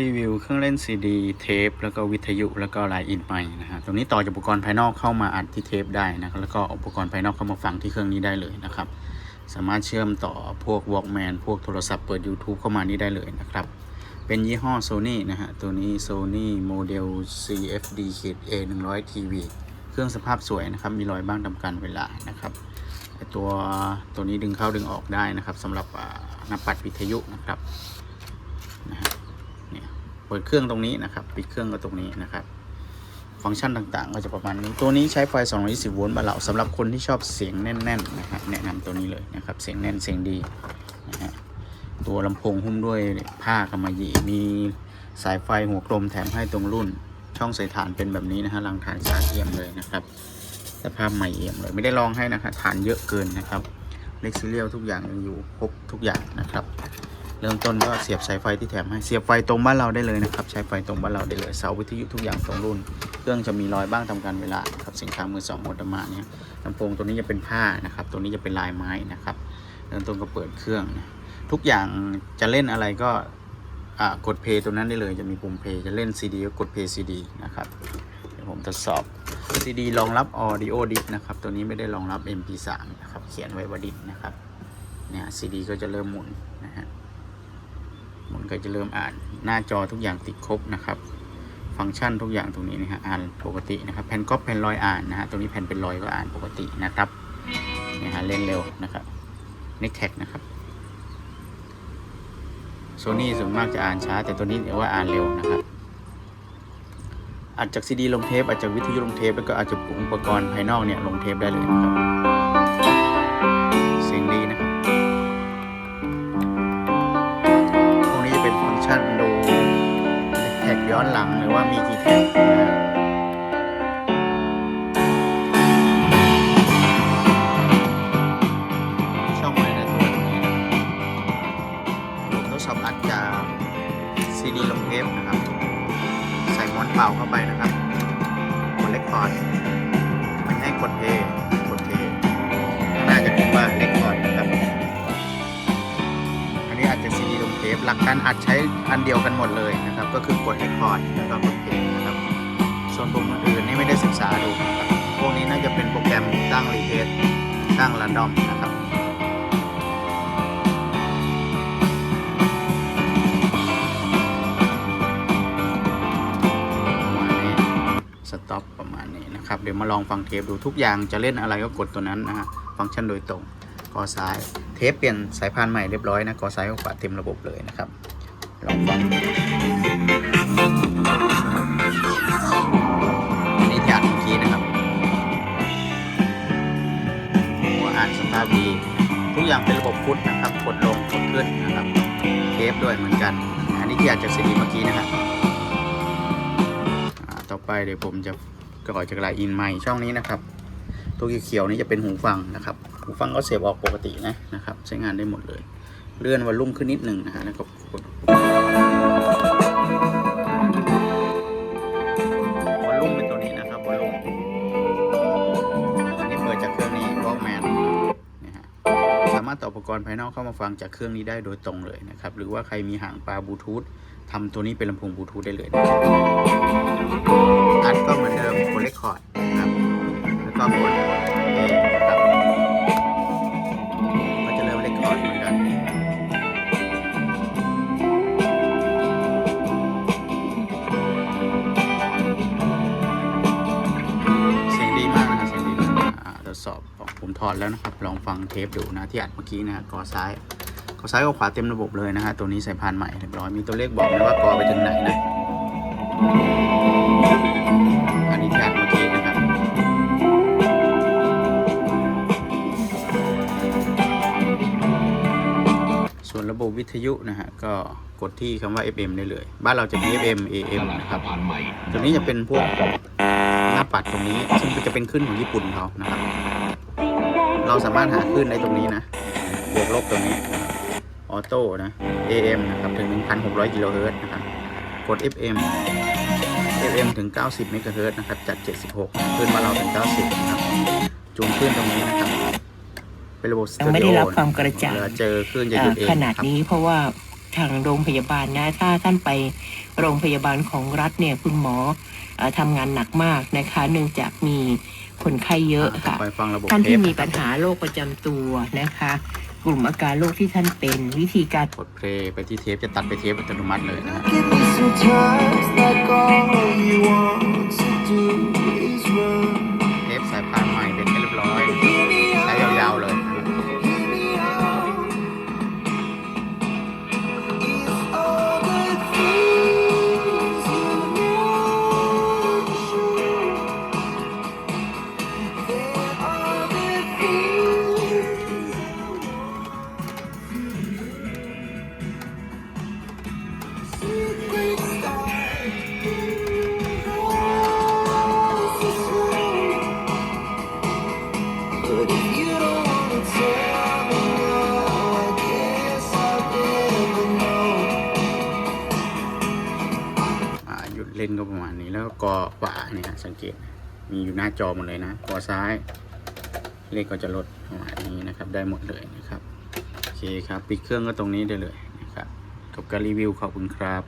รีวิวเครื่องเล่นซีดีเทปแล้วก็วิทยุแล้วก็ไลน์อินไมค์นะฮะตรงนี้ต่อจากอุปกรณ์ภายนอกเข้ามาอัดที่เทปได้นะครับแล้วก็อุปกรณ์ภายนอกเข้ามาฟังที่เครื่องนี้ได้เลยนะครับ สามารถเชื่อมต่อพวก Walkman พวกโทรศัพท์เปิด YouTube เข้ามานี่ได้เลยนะครับเป็นยี่ห้อ Sony นะฮะ ตัวนี้ Sony Model CFD A 1 0 0 TV เครื่องสภาพสวยนะครับ มีรอยบ้างตามการเวลานะครับตัวตัวนี้ดึงเข้าดึงออกได้นะครับสำหรับหน้าปัดวิทยุนะครับนะฮะ ปิดเครื่องตรงนี้นะครับ ปิดเครื่องก็ตรงนี้นะครับ ฟังก์ชันต่างๆ ก็จะประมาณนี้ ตัวนี้ใช้ไฟ 220 โวลต์บาเหลาสำหรับคนที่ชอบเสียงแน่นๆนะครับแนะนำตัวนี้เลยนะครับ เสียงแน่นเสียงดีนะฮะ ตัวลำโพงหุ้มด้วยผ้ากำมะหยี่ มีสายไฟหัวกลมแถมให้ตรงรุ่น ช่องใส่ฐานเป็นแบบนี้นะฮะรังฐานสาเอี่ยมเลยนะครับ สภาพใหม่เอี่ยมเลย ไม่ได้ลองให้นะครับฐานเยอะเกินนะครับ เล็กซีเรียลทุกอย่างยังอยู่ครบทุกอย่างนะครับ เริ่มต้นก็เสียบสายไฟที่แถมให้ เสียบไฟตรงบ้านเราได้เลยนะครับ ใช้ไฟตรงบ้านเราได้เลย เสาวิทยุทุกอย่างตรงรุ่น เครื่องจะมีรอยบ้างตาการเวลาครับสินค้ามือสองมอเตอร์มาเนี่ยลำโพงตัวนี้จะเป็นผ้านะครับ ตัวนี้จะเป็นลายไม้นะครับ เริ่มต้นก็เปิดเครื่องนะทุกอย่างจะเล่นอะไรก็อ่ากดเพย์ตัวนั้นได้เลย จะมีปุ่มเพย์จะเล่น CD ก็กดเพย์ CD นะครับ เดี๋ยวผมทดสอบ CD รองรับ Audio Disc นะครับ ตัวนี้ไม่ได้รองรับ MP3 นะครับ เขียนไว้ว่าดิสนะครับ เนี่ย CD ก็จะเริ่มหมุนนะฮะ มุนก็จะเริ่มอ่านหน้าจอทุกอย่างติดครบนะครับ ฟังก์ชันทุกอย่างตรงนี้นะฮะอ่านปกตินะครับแผ่นก๊อปแผ่นลอยอ่านนะฮะตรงนี้แผ่นเป็นรอยก็อ่านปกตินะครับนี่ฮะเล่นเร็วนะครับ n e c t นะครับโซนี่ส่วนมากจะอ่านช้า แต่ตัวนี้เดี๋ยวว่าอ่านเร็วนะครับอาจจากซีดีลงเทปอาจจากวิทยุลงเทปแล้วก็อาจจะอุปกรณ์ภายนอกเนี่ยลงเทปได้เลยนะครับ ย้อนหลังหรือว่ามีกี่แท็กนะฮะช่องใหม่ในตัวนี้นผมทดสอบอัดจากซีดีลงเทปนะครับ ใส่ม้วนเป่าเข้าไปนะครับกดเลคคอร์ดไม่ให้กดเพย์ก หลักการอัดใช้อันเดียวกันหมดเลยนะครับ ก็คือกดเลคคอร์ดแล้วก็กดเพย์นะครับ ส่วนปุ่มอื่นนี่ไม่ได้ศึกษาดูนะครับพวกนี้น่าจะเป็นโปรแกรมตั้งรีเพสตั้งรันดอมนะครับประมาณนี้สต็อปประมาณนี้นะครับ เดี๋ยวมาลองฟังเทปดูทุกอย่างจะเล่นอะไรก็กดตัวนั้นนะฮะฟังก์ชันโดยตรง กอซ้าย เทปเปลี่ยนสายพานใหม่เรียบร้อยนะกอซ้ายกับขวาเต็มระบบเลยนะครับลองฟังอันนี้จากเมื่อกี้นะครับหัวอ่านสภาพดี ทุกอย่างเป็นระบบพุทธนะครับกดลงกดขึ้นนะครับเทปด้วยเหมือนกัน อันนี้ที่อาจจะซีดีเมื่อกี้นะครับต่อไปเดี๋ยวผมจะก่อจากลายอินไมค์ช่องนี้นะครับ ตัวเขียวๆนี้จะเป็นหูฟังนะครับ หูฟังก็เสียบออกปกตินะนะครับ ใช้งานได้หมดเลย เลื่อนวอลลุ่มขึ้นนิดหนึ่งนะฮะแล้วก็กดวอลลุ่มเป็นตัวนี้นะครับวอลลุ่มอันนี้เปิดจากเครื่องนี้ Walkman นะฮะสามารถต่ออุปกรณ์ภายนอกเข้ามาฟังจากเครื่องนี้ได้โดยตรงเลยนะครับ หรือว่าใครมีหางปลาบลูทูธทำตัวนี้เป็นลำโพงบลูทูธได้เลยนะครับอัดก็เหมือนเดิมกดเลคคอร์ดนะครับแล้วก็กดากอ่าทดสอบผมถอดแล้วนะครับ ลองฟังเทปดูนะที่อัดเมื่อกี้นะกอซ้ายกอซ้ายกับขวาเต็มระบบเลยนะฮะตัวนี้ใส่พานใหม่เรียบร้อยมีตัวเลขบอกนะว่ากอไปถึงไหนนะอันนี้ที่อัดเมื่อกี้นะครับส่วนระบบวิทยุนะฮะก็กดที่คำว่า FM ได้เลย บ้านเราจะมี FM AM นะครับตัวนี้จะเป็นพวกหน้าปัดตรงนี้ ซึ่งจะเป็นขึ้นของญี่ปุ่นเขานะครับ เราสามารถหาขึ้นในตรงนี้นะ บวกลบตรงนี้นะครับออโต้นะ AM นะครับ ถึง 1,600 กิโลเฮิรตซ์นะครับ กด FM FM ถึง 90 เมกะเฮิรตซ์นะครับจัด76 ขึ้นมาเราถึง 90 นะครับ จูงขึ้นตรงนี้นะครับ เป็นระบบสยัเตองริไม่โอได้รับความกระจ่างเวลาเจอคลื่นจะหอ่ายุดเองขนาดครับนี้เพราะว่า ทางโรงพยาบาลนะถ้าท่านไปโรงพยาบาลของรัฐเนี่ยคุณหมอเอ่อทำงานหนักมากนะคะ เนื่องจากมีคนไข้เยอะต่อค่ะไปฟังระบบท่านเทที่ปมีปัญหาโรคประจำตัวนะคะ กลุ่มอาการโรคที่ท่านเป็นวิธีการกดเพลย์ไปที่เทปจะตัดไปเทปอัตโนมัติเลยนะ หยุดเล่นก็ประมาณนี้แล้วก็กอขวาเนี่ยสังเกตมีอยู่หน้าจอหมดเลยนะกอซ้าย เลขก็จะลดประมาณนี้นะครับ ได้หมดเลยนะครับโอเคครับ ปิดเครื่องก็ตรงนี้ได้เลยนะครับกับการรีวิวขอบคุณครับ